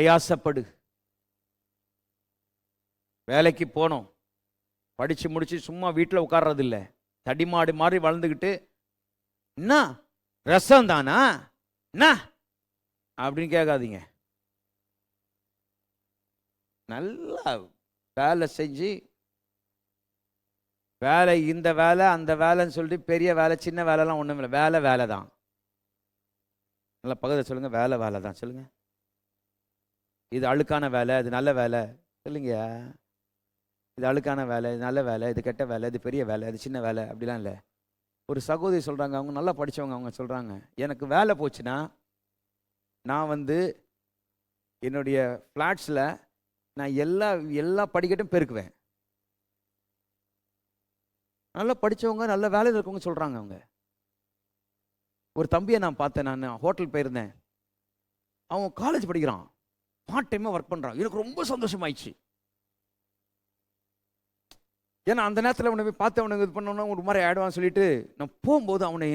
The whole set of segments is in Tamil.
பிரயாசப்படு. வேலைக்கு போனோம். படிச்சு முடிச்சு சும்மா வீட்டில் உட்கார்றது இல்ல தடிமாடு மாதிரி வளர்ந்துக்கிட்டு என்ன ரசம் தானா? என்ன அப்படின்னு கேட்காதீங்க. நல்லா வேலை செஞ்சு வேலை இந்த வேலை அந்த வேலைன்னு சொல்லிட்டு பெரிய வேலை சின்ன வேலைலாம் ஒன்றும் இல்லை வேலை வேலை தான் நல்லா பக்கத்தில் சொல்லுங்க வேலை வேலை தான் சொல்லுங்க. இது அழுக்கான வேலை இது நல்ல வேலை. இல்லைங்க. இது அழுக்கான வேலை இது நல்ல வேலை இது கெட்ட வேலை இது பெரிய வேலை இது சின்ன வேலை அப்படிலாம் இல்லை. ஒரு சகோதரி சொல்கிறாங்க அவங்க நல்லா படித்தவங்க அவங்க சொல்கிறாங்க எனக்கு வேலை போச்சுன்னா நான் வந்து என்னுடைய ஃப்ளாட்ஸில் நான் எல்லா எல்லா படிக்கட்டும் பெருக்குவேன். நல்லா படித்தவங்க நல்ல வேலையில் இருக்கவங்க சொல்கிறாங்க அவங்க. ஒரு தம்பியை நான் பார்த்தேன் நான் ஹோட்டல் போயிருந்தேன். அவன் காலேஜ் படிக்கிறான். பார்ட் டைமாக ஒர்க் பண்ணுறான் எனக்கு ரொம்ப சந்தோஷமாயிடுச்சு. ஏன்னா அந்த நேரத்தில் அவனை போய் பார்த்து அவனுக்கு இது பண்ணோன்னா ஒரு மாதிரி ஆயிடுவான்னு சொல்லிட்டு நான் போகும்போது அவனை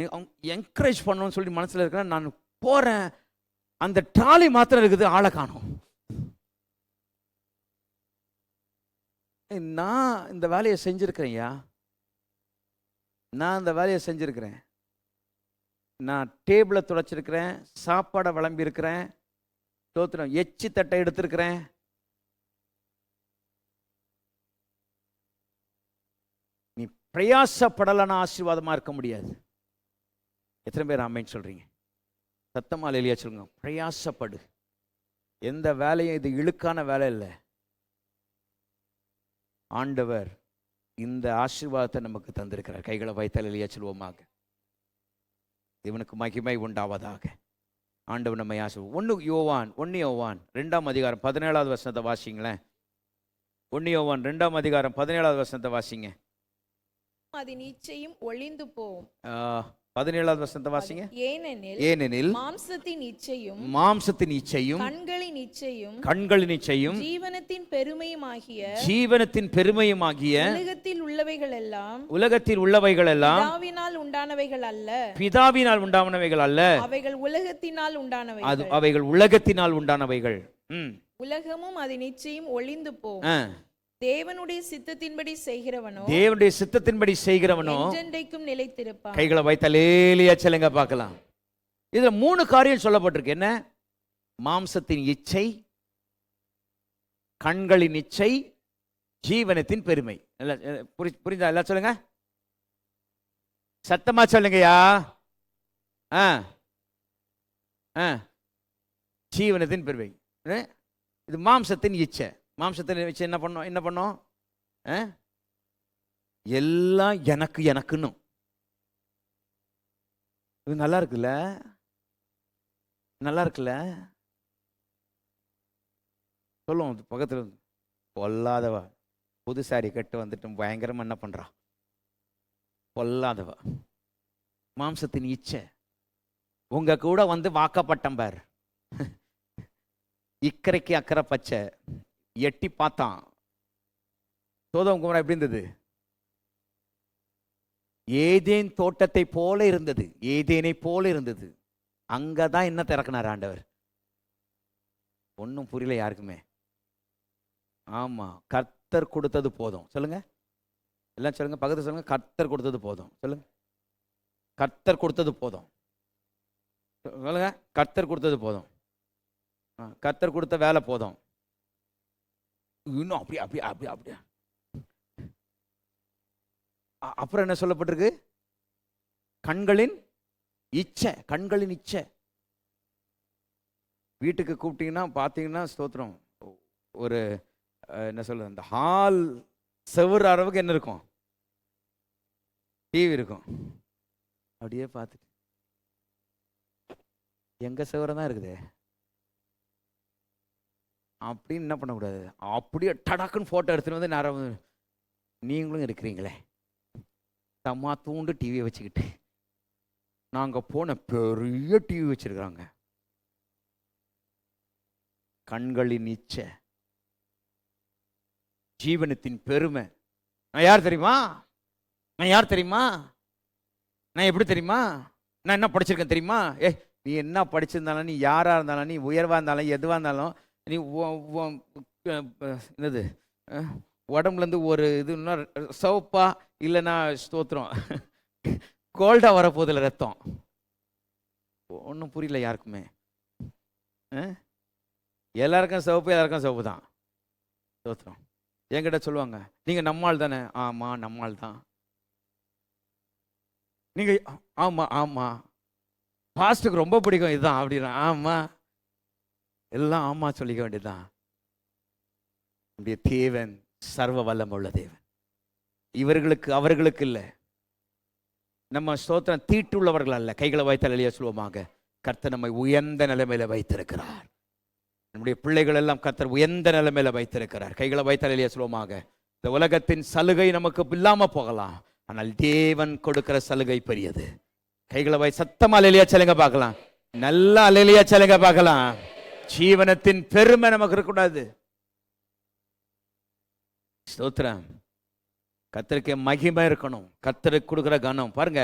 என்கரேஜ் பண்ணணும்னு சொல்லி மனசில் இருக்கிறேன். நான் போகிறேன் அந்த ட்ராலி மாத்திரம் இருக்குது ஆளை காணும். நான் இந்த வேலையை செஞ்சுருக்கிறேன்யா. நான் இந்த வேலையை செஞ்சுருக்கிறேன். நான் டேபிளை துடைச்சிருக்கிறேன். சாப்பாடை விளம்பியிருக்கிறேன். ஸ்தோத்திரம். எச்சி தட்டை எடுத்திருக்கிறேன். நீ பிரயாசப்படலைன்னா ஆசீர்வாதமாக இருக்க முடியாது. எத்தனை பேர் ஆமைன்னு சொல்கிறீங்க சத்தமாக இல்லையா சொல்லுங்க. பிரயாசப்படு. எந்த வேலையும் இது இழுக்கான வேலை இல்லை. ஆண்டவர் இந்த ஆசீர்வாதத்தை நமக்கு தந்திருக்கிறார். கைகளை வைத்தால் இல்லையா சொல்லுவோமாக. இவனுக்கு மகிமை உண்டாவதாக. ஆண்டவர் நம்மை ஆசை ஒன்று யோவான் ஒன்று யோவான் ரெண்டாம் அதிகாரம் பதினேழாவது வசனத்தை வாசிங்களேன். ஒன்று யோவான் ரெண்டாம் அதிகாரம் பதினேழாவது வசனத்தை வாசிங்க. அதன் இச்சையும் ஒளிந்து ஆ, பதினேழாவது வசனத்தை வாசிங்க. ஏனெனில் ஏனெனில் மாம்சத்தின் இச்சையும் மாம்சத்தின் இச்சையும் கண்களின் இச்சையும் கண்களின் இச்சையும் ஜீவனத்தின் பெருமையுமாகிய ஜீவனத்தின் பெருமையுமாகிய உலகத்தில் உள்ளவைகள் எல்லாம் உலகத்தில் உள்ளவைகள் எல்லாம் பிதாவினால் உண்டானவைகள் அல்ல. பிதாவினால் உண்டானவைகள் அல்ல. அவைகள் உலகத்தினால் அது உண்டானவைகள் அவைகள் உலகத்தினால் உண்டானவைகள். உலகமும் அதன் இச்சையும் ஒளிந்து ஆ. தேவனுடைய சித்தத்தின்படி செய்கிறவனோ தேவனுடைய சித்தத்தின்படி செய்கிறவனோ என்றென்றைக்கும் நிலைத்திருப்பான். கைகளை வைத்த லேலியா செல்லுங்க பார்க்கலாம். இதுல மூணு காரியம் சொல்லப்பட்டிருக்கு. என்ன? மாம்சத்தின் இச்சை கண்களின் இச்சை ஜீவனத்தின் பெருமை. எல்லாம், அஹ், புரி- புரியுதா எல்லாம் சொல்லுங்க. சத்தமா சொல்லுங்கய்யா. ஆ ஆ. ஜீவனத்தின் பெருமை. இது மாம்சத்தின் இச்சை. மாம்சத்தில் வச்சு என்ன பண்ணோம்? என்ன பண்ணோம்? எல்லாம் எனக்கு எனக்குன்னு. இது நல்லா இருக்குல்ல? நல்லா இருக்குல்ல? சொல்லுவோம் பக்கத்தில் பக்கத்துல பொல்லாதவ. புது சாரி கட்டு வந்துட்டு பயங்கரமா என்ன பண்றா? பொல்லாதவ. மாம்சத்தின் இச்சை. உங்க கூட வந்து வாக்கப்பட்டம் பார். இக்கரைக்கு அக்கறை பச்சை. எட்டி பார்த்தான். சோதம் குமரா எப்படி இருந்தது? ஏதேன் தோட்டத்தை போல இருந்தது. ஏதேனை போல இருந்தது. அங்கே தான் என்ன திறக்கினார் ஆண்டவர். ஒன்றும் புரியல யாருக்குமே. ஆமாம் கர்த்தர் கொடுத்தது போதும். சொல்லுங்க. எல்லாம் சொல்லுங்க பக்கத்தில் சொல்லுங்க. கர்த்தர் கொடுத்தது போதும். சொல்லுங்க. கர்த்தர் கொடுத்தது போதும். சொல்லுங்க. கர்த்தர் கொடுத்தது போதும். ஆ, கர்த்தர் கொடுத்த வேலை போதும். இன்னும் அப்படி அப்படி அப்படி அப்படியா. அ- அப்புறம் என்ன சொல்லப்பட்டிருக்கு? கண்களின் இச்சை கண்களின் இச்சை. வீட்டுக்கு கூப்பிட்டீங்கன்னா பார்த்தீங்கன்னா ஸ்தோத்திரம். ஒரு என்ன சொல்றது அந்த ஹால் செவ்வற அளவுக்கு என்ன இருக்கும்? டிவி இருக்கும். அப்படியே பார்த்துட்டு. எங்க செவரம் தான் இருக்குது? அப்படின்னு என்ன பண்ணக்கூடாது? அப்படியே டடாக்குன்னு ஃபோட்டோ எடுத்துன்னு வந்து நேரம் நீங்களும் இருக்கிறீங்களே. தம்மா தூண்டு டிவியை வச்சுக்கிட்டு. நாங்கள் போன பெரிய டிவி வச்சுருக்குறாங்க. கண்களின் இச்சை ஜீவனத்தின் பெருமை. நான் யார் தெரியுமா? நான் யார் தெரியுமா? நான் எப்படி தெரியுமா? நான் என்ன படிச்சிருக்கேன் தெரியுமா? ஏ நீ என்ன படிச்சிருந்தாலும் நீ யாராக இருந்தாலும் நீ உயர்வாக இருந்தாலும் எதுவாக இருந்தாலும் நீ என்னது? உடம்புலேருந்து ஒரு இதுனா இன்னும் இல்லைன்னா ஸ்தோத்திரம். கோல்டாக வரப்போதில் ரத்தம். ஒன்றும் புரியல யாருக்குமே. எல்லாருக்கும் சிவப்பு எல்லாருக்கும் சிவப்பு தான் ஸ்தோத்திரம். என்கிட்ட சொல்லுவாங்க நீங்கள் நம்மாள் தானே? ஆமாம் நம்மால் தான். நீங்கள் ஆமாம் ஆமாம் பாஸ்ட்டுக்கு ரொம்ப பிடிக்கும் இதுதான் அப்படின்னா ஆமாம் எல்லாம் ஆமா சொல்லிக்க வேண்டியதுதான். நம்முடைய தேவன் சர்வ வல்லம் உள்ள தேவன். இவர்களுக்கு அவர்களுக்கு இல்லை. நம்ம ஸ்தோத்திரம் தீட்டுள்ளவர்கள் அல்ல. கைகளை வைத்தால் எளிய சொல்லுவோமாக. கர்த்தர் நம்மை உயர்ந்த நிலைமையில வைத்திருக்கிறார். நம்முடைய பிள்ளைகள் எல்லாம் கர்த்தர் உயர்ந்த நிலைமையில வைத்திருக்கிறார். கைகளை வைத்தால் எளிய சொல்லுவோமாக. இந்த உலகத்தின் சலுகை நமக்கு இல்லாம போகலாம். ஆனால் தேவன் கொடுக்கிற சலுகை பெரியது. கைகளை வை சத்தமா அலையிலியா சொல்லுங்க பார்க்கலாம். நல்லா அலையிலியா சொல்லுங்க பார்க்கலாம். ஜீவனத்தின் பெருமை நமக்கு இருக்கக்கூடாது ஸ்தோத்திரம். கத்தருக்கு மகிமை இருக்கணும். கத்தருக்கு கொடுக்குற கனம். பாருங்க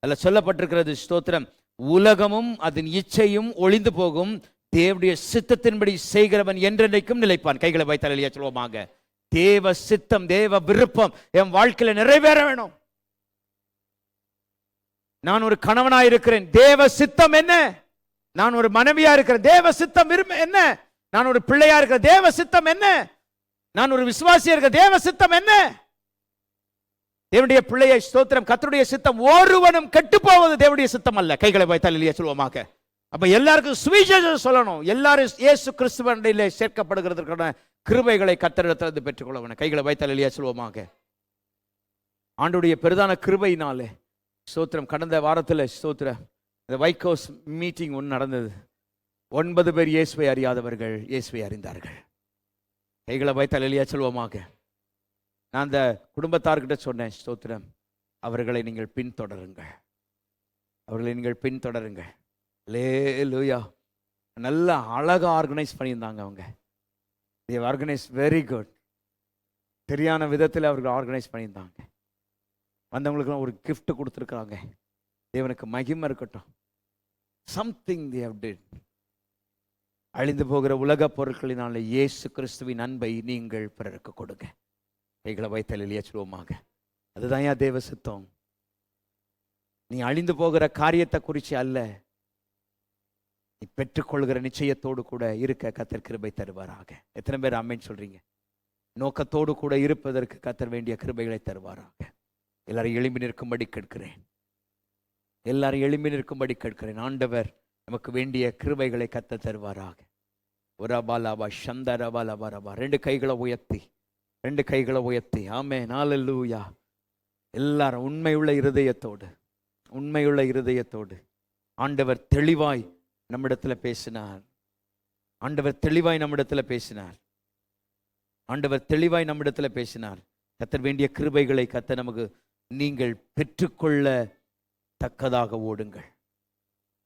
அதுல சொல்லப்பட்டிருக்கிறது ஸ்தோத்திரம். உலகமும் அதன் இச்சையும் ஒளிந்து போகும். தேவடைய சித்தத்தின்படி செய்கிறவன் என்றென்றைக்கும் நிலைப்பான். கைகளை வைத்தால் இல்லையா சொல்லுவோமாக. தேவ சித்தம் தேவ விருப்பம் என் வாழ்க்கையில நிறைவேற வேணும். நான் ஒரு கணவனா இருக்கிறேன் தேவ சித்தம் என்ன? நான் ஒரு மனைவியா இருக்கிற தேவ சித்தம் விரும்ப என்ன? நான் ஒரு பிள்ளையா இருக்கிற தேவ சித்தம் என்ன? நான் ஒரு விசுவாசியா இருக்கிற தேவ சித்தம் என்ன? தேவனுடைய பிள்ளையை ஸ்தோத்திரம் கத்தருடைய சித்தம் ஒருவனும் கெட்டு போவது தேவனுடைய சித்தம் அல்ல. கைகளை வைத்தால் இல்லையா சொல்லுவோமாக. அப்ப எல்லாருக்கும் சுவிசேஷம் சொல்லணும். எல்லாரும் இயேசு கிறிஸ்துவனிலே சேர்க்கப்படுகிறதுக்கான கிருபைகளை கத்தரிடத்திலிருந்து பெற்றுக்கொள்ள வேணும் கைகளை வைத்தால் இல்லையா சொல்லுவோமாக. ஆண்டுடைய பெரிதான கிருபையினாலே ஸ்தோத்திரம். கடந்த வாரத்தில் ஸ்தோத்திரம் இந்த வைகோஸ் மீட்டிங் ஒன்று நடந்தது. ஒன்பது பேர் இயேசுவை அறியாதவர்கள் இயேசுவை அறிந்தார்கள். கைகளை வைத்தால் இல்லையா சொல்வோமாக நான் அந்த குடும்பத்தார்கிட்ட சொன்னேன் ஸ்தோத்திரம் அவர்களை நீங்கள் பின்தொடருங்கள். அவர்களை நீங்கள் பின்தொடருங்கள். லே லூயா நல்ல அழகாக ஆர்கனைஸ் பண்ணியிருந்தாங்க அவங்க. தேவ் ஆர்கனைஸ் வெரி குட் சரியான விதத்தில் அவர்கள் ஆர்கனைஸ் பண்ணியிருந்தாங்க. வந்தவங்களுக்குலாம் ஒரு கிஃப்ட் கொடுத்துருக்குறாங்க. தேவனுக்கு மகிமை இருக்கட்டும். சம்திங் they ஹவ் டிட் அழிந்து போகிற உலக பொருட்களினால இயேசு கிறிஸ்துவின் அன்பை நீங்கள் பிறருக்கு கொடுங்க. கைகளை வைத்தல் இல்லையா அதுதான் ஏன் தேவ சித்தம். நீ அழிந்து போகிற காரியத்தை குறித்து அல்ல. நீ பெற்றுக்கொள்கிற நிச்சயத்தோடு கூட இருக்க கத்தர் கிருபை தருவாராக. எத்தனை பேர் அம்மேன்னு சொல்றீங்க? நோக்கத்தோடு கூட இருப்பதற்கு கத்தர் வேண்டிய கிருபைகளை தருவாராக. எல்லாரும் எழும்பி நிற்கும்படி கேட்கிறேன். எல்லாரும் எளிமை நிற்கும்படி கேட்கிறேன். ஆண்டவர் நமக்கு வேண்டிய கிருபைகளை கத்த தருவாராக. உரபாலாபா சந்தரபாலபா ரபா ரெண்டு கைகளை உயர்த்தி ரெண்டு கைகளை உயர்த்தி. ஆமே நாலல்லூயா எல்லாரும் உண்மையுள்ள இருதயத்தோடு உண்மையுள்ள இருதயத்தோடு. ஆண்டவர் தெளிவாய் நம்மிடத்தில் பேசினார். ஆண்டவர் தெளிவாய் நம்மிடத்தில் பேசினார். ஆண்டவர் தெளிவாய் நம்மிடத்தில் பேசினார். கத்தர் வேண்டிய கிருபைகளை கத்த நமக்கு நீங்கள் பெற்றுக்கொள்ள தக்கதாக ஓடுங்கள்.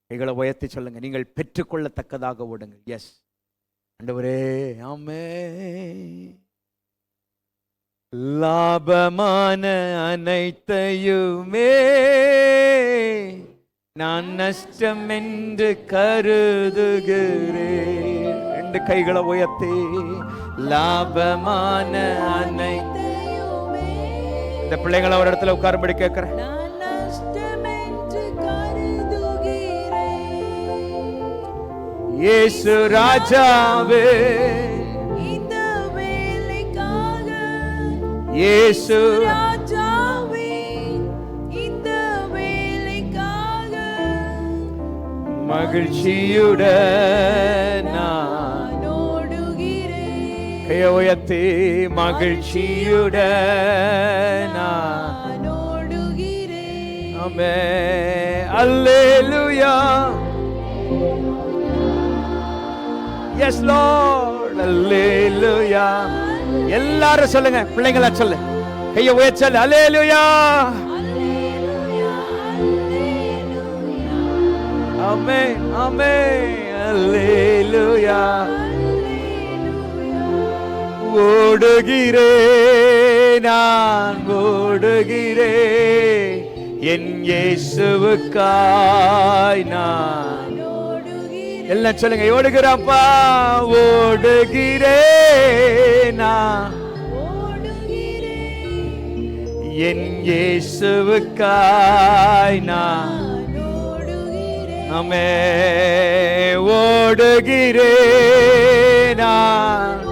கைகளை உயர்த்தி சொல்லுங்க. நீங்கள் பெற்றுக்கொள்ளத்தக்கதாக ஓடுங்கள். எஸ் அண்டவரே ஆமே லாபமான அனைத்தையுமே நான் நஷ்டம் என்று கருதுகிறேன். ரெண்டு கைகளை உயர்த்தி. லாபமான அனைத்தையுமே. இந்த பிள்ளைங்களை ஒரு இடத்துல உட்காரும்படி கேட்கிறேன். இயேசு ராஜாவே. இந்த வேலைக்காக இயேசு ராஜாவே, இந்த வேலைக்காக. மகிழ்ச்சியுடன் நான் ஓடுகிறேன். கையை உயர்த்தி மகிழ்ச்சியுடன் நான். ஓடுகிறேன். ஆமே அல்லேலூயா. எஸ் லார்ட் அல்லேலூயா எல்லாரும் சொல்லுங்க பிள்ளைங்களா சொல்லு. கையை உயர்ச்சல் சொல்லு. அல்லேலூயா அமே அமே அல்லேலூயா ஓடுகிறே நான் ஓடுகிறே. என் இயேசுவுக்காய் நான் எல்லாம் சொல்லுங்க ஓடுகிறப்பா ஓடுகிறேனா? ஓடுகிறேன் என் இயேசுவுக்காய் நான் நான் ஓடுகிறேன்? ஆமே ஓடுகிறேனா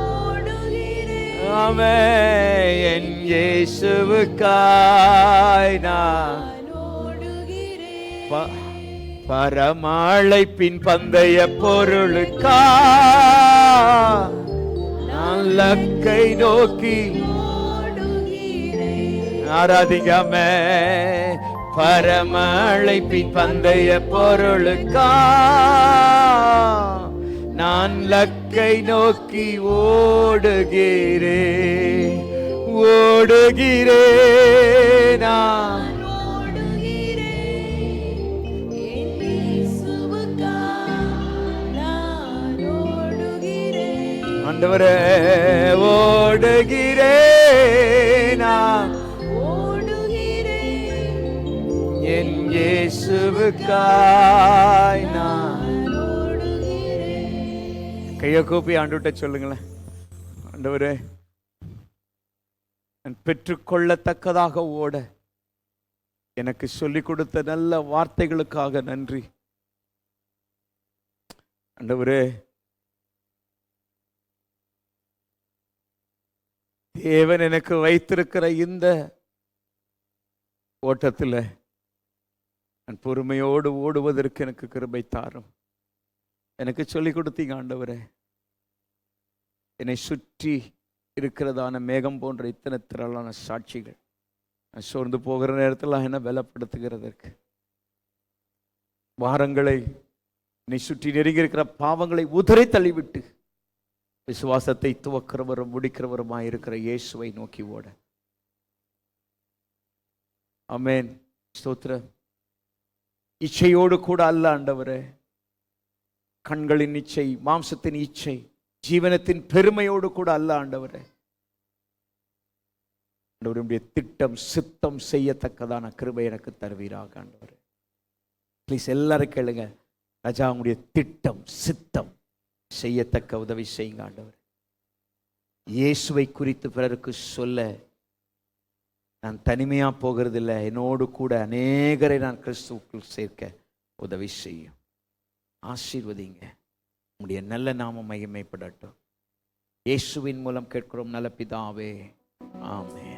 ஓடுகிறேன் ஆமே என் இயேசுவுக்காய் நான் ஓடுகிறேன். பரமழைப்பின் பந்தய பொருளுக்கா? நான் லக்கை நோக்கி ஓடுகிறேன் ஆராதிக்காம பரமழைப்பின் பந்தய பொருளுக்கா? நான் லக்கை நோக்கி ஓடுகிறேன் ஓடுகிறேனா. ஆண்டவரே ஓடுகிறேனா என் இயேசுவுக்காய் நான். கையை கூப்பி ஆண்டுகிட்ட சொல்லுங்களேன். ஆண்டவரே நான் பெற்றுக்கொள்ளத்தக்கதாக ஓட எனக்கு சொல்லிக் கொடுத்த நல்ல வார்த்தைகளுக்காக நன்றி. ஆண்டவரே தேவன் எனக்கு வைத்திருக்கிற இந்த ஓட்டத்தில் நான் பொறுமையோடு ஓடுவதற்கு எனக்கு கிருபை தாரும். எனக்கு சொல்லிக் கொடுத்தீங்க ஆண்டவரே. என்னை சுற்றி இருக்கிறதான மேகம் போன்ற இத்தனை திரளான சாட்சிகள். நான் சோர்ந்து போகிற நேரத்தில் என்ன பலப்படுத்துகிறதற்கு. வாரங்களை என்னை சுற்றி நெருங்கி இருக்கிற பாவங்களை உதறி தள்ளிவிட்டு விசுவாசத்தை துவக்கிறவரும் முடிக்கிறவருமாய் இருக்கிற இயேசுவை நோக்கி ஓட. அமேன் ஸ்தோத்ர இச்சையோடு கூட அல்ல ஆண்டவரே. கண்களின் இச்சை மாம்சத்தின் இச்சை ஜீவனத்தின் பெருமையோடு கூட அல்ல ஆண்டவரே. ஆண்டவருடைய திட்டம் சித்தம் செய்யத்தக்கதான கிருபை எனக்கு தருவீராக ஆண்டவர். ப்ளீஸ் எல்லாரும் கேளுங்க. ராஜா உங்களுடைய திட்டம் சித்தம். செய்யத்தக்க உதவி செய்யுங்க ஆண்டவர். இயேசுவை குறித்து பிறருக்கு சொல்ல நான் தனிமையா போகிறதில்ல. என்னோடு கூட அநேகரை நான் கிறிஸ்துவுக்குள் சேர்க்க உதவி செய்யும். ஆசீர்வதிங்க. உங்களுடைய நல்ல நாம மகிமைப்படட்டும். இயேசுவின் மூலம் கேட்கிறோம் நல்ல பிதாவே. ஆமே